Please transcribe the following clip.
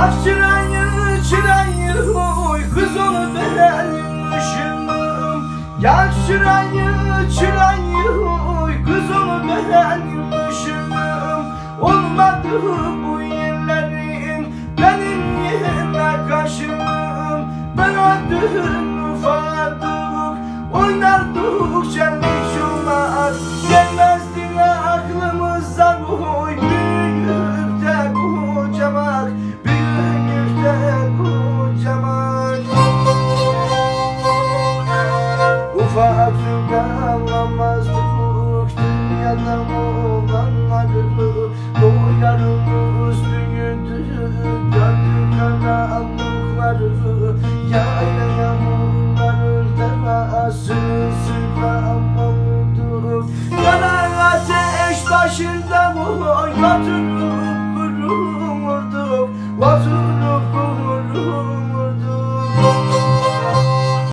Bak çırayı çırayı oy kız onu benim ışığım Gel çırayı çırayı oy kız onu benim ışığım Olmadı bu yerlerin benim yerine kaşığım Ben öldüm ufadık oynardık şenlik Ufak anlamazdık dünyada olanları Boylarımız büyüdü gördük karanlıkları Yayla yağmurların devası sıklam oldu Kara ateş başında bu Oturup